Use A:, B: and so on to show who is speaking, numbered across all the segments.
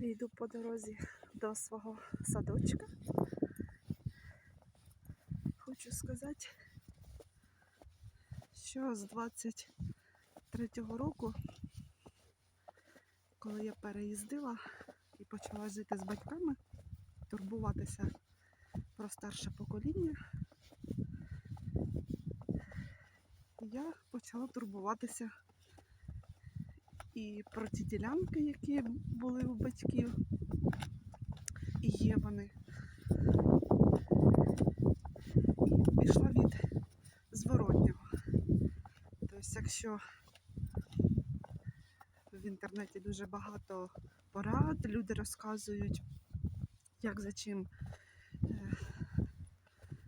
A: Йду по дорозі до свого садочка. Хочу сказати, що з 23-го року, коли я переїздила і почала жити з батьками, турбуватися про старше покоління, я почала турбуватися і про ті ділянки, які були у батьків, і є вони. Пішла від зворотнього. Тобто, якщо в інтернеті дуже багато порад, люди розказують, як за чим е,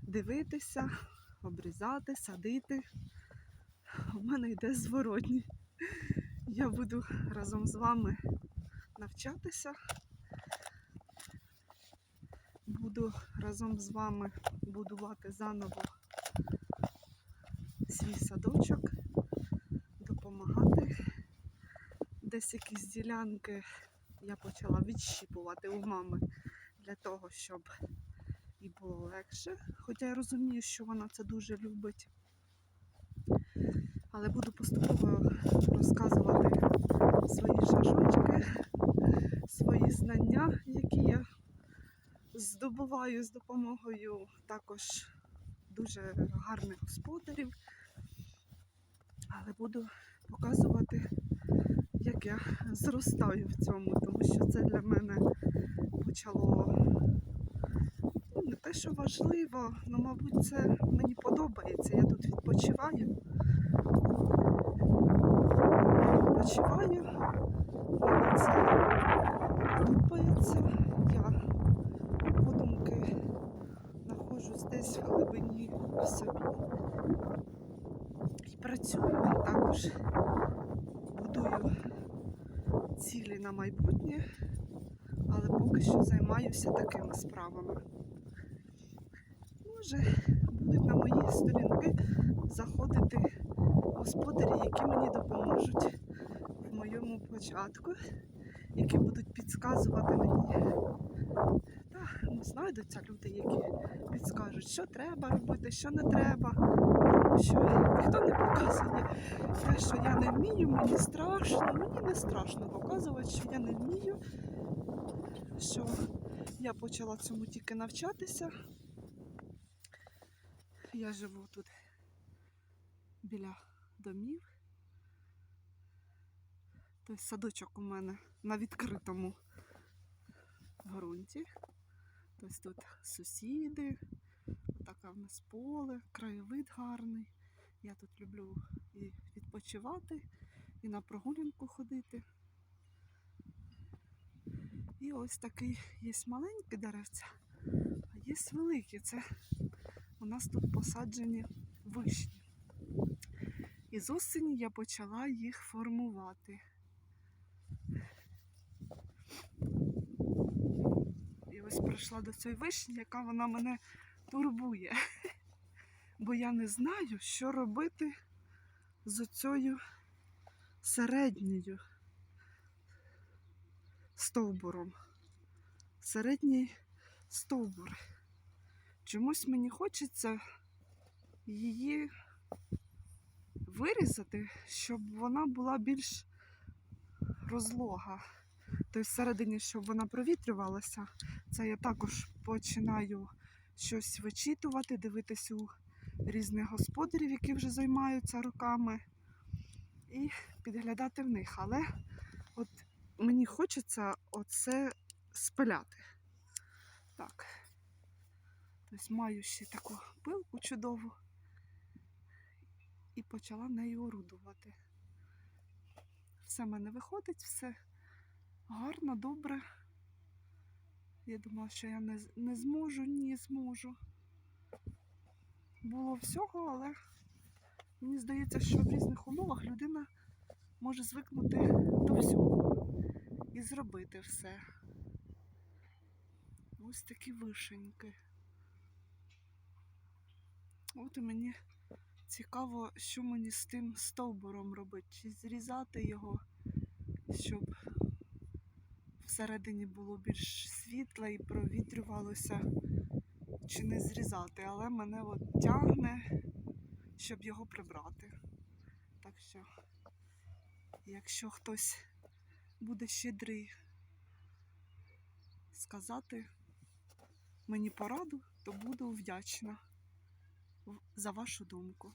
A: дивитися, обрізати, садити. У мене йде зворотній. Я буду разом з вами навчатися. Буду разом з вами будувати заново свій садочок, допомагати. Десь якісь ділянки я почала відщіпувати у мами для того, щоб і було легше. Хоча я розумію, що вона це дуже любить. Але буду поступово розказувати свої шашочки, свої знання, які я здобуваю з допомогою також дуже гарних господарів. Але буду показувати, як я зростаю в цьому, тому що це для мене почало ну, не те, що важливо, але, мабуть, це мені подобається. Я тут відпочиваю. Відпочиваю. Це подобається. Я подумки знаходжусь десь в глибині в собі. І працюю також будую цілі на майбутнє, але поки що займаюся такими справами. Може, будуть на мої сторінки заходити господарі, які мені допоможуть моєму початку, які будуть підказувати мені. Та, ну, знайдуться люди, які підскажуть, що треба робити, що не треба. Що ніхто не показує те, що я не вмію, мені страшно. Мені не страшно показувати, що я не вмію, що я почала цьому тільки навчатися. Я живу тут біля домів. Тобто садочок у мене на відкритому ґрунті. Тобто тут сусіди, таке в нас поле, краєвид гарний. Я тут люблю і відпочивати, і на прогулянку ходити. І ось такий є маленький деревця, а є великі. Це у нас тут посаджені вишні. І з осені я почала їх формувати. І ось прийшла до цієї вишні, яка вона мене турбує. Бо я не знаю, що робити з оцею середньою стовбуром. Середній стовбур. Чомусь мені хочеться її вирізати, щоб вона була більш розлога. Тобто всередині, щоб вона провітрювалася. Це я також починаю щось вичитувати, дивитись у різних господарів, які вже займаються руками, і підглядати в них. Але от мені хочеться оце спиляти. Так. Тобто маю ще таку пилку чудову і почала нею орудувати. Все в мене виходить, все гарно, добре. Я думала, що я не, не зможу, ні зможу. Було всього, але мені здається, що в різних умовах людина може звикнути до всього і зробити все. Ось такі вишеньки. От і мені цікаво, що мені з тим стовбуром робити. Чи зрізати його, щоб всередині було більш світле і провітрювалося, чи не зрізати, але мене от тягне, щоб його прибрати. Так що, якщо хтось буде щедрий сказати мені пораду, то буду вдячна за вашу думку.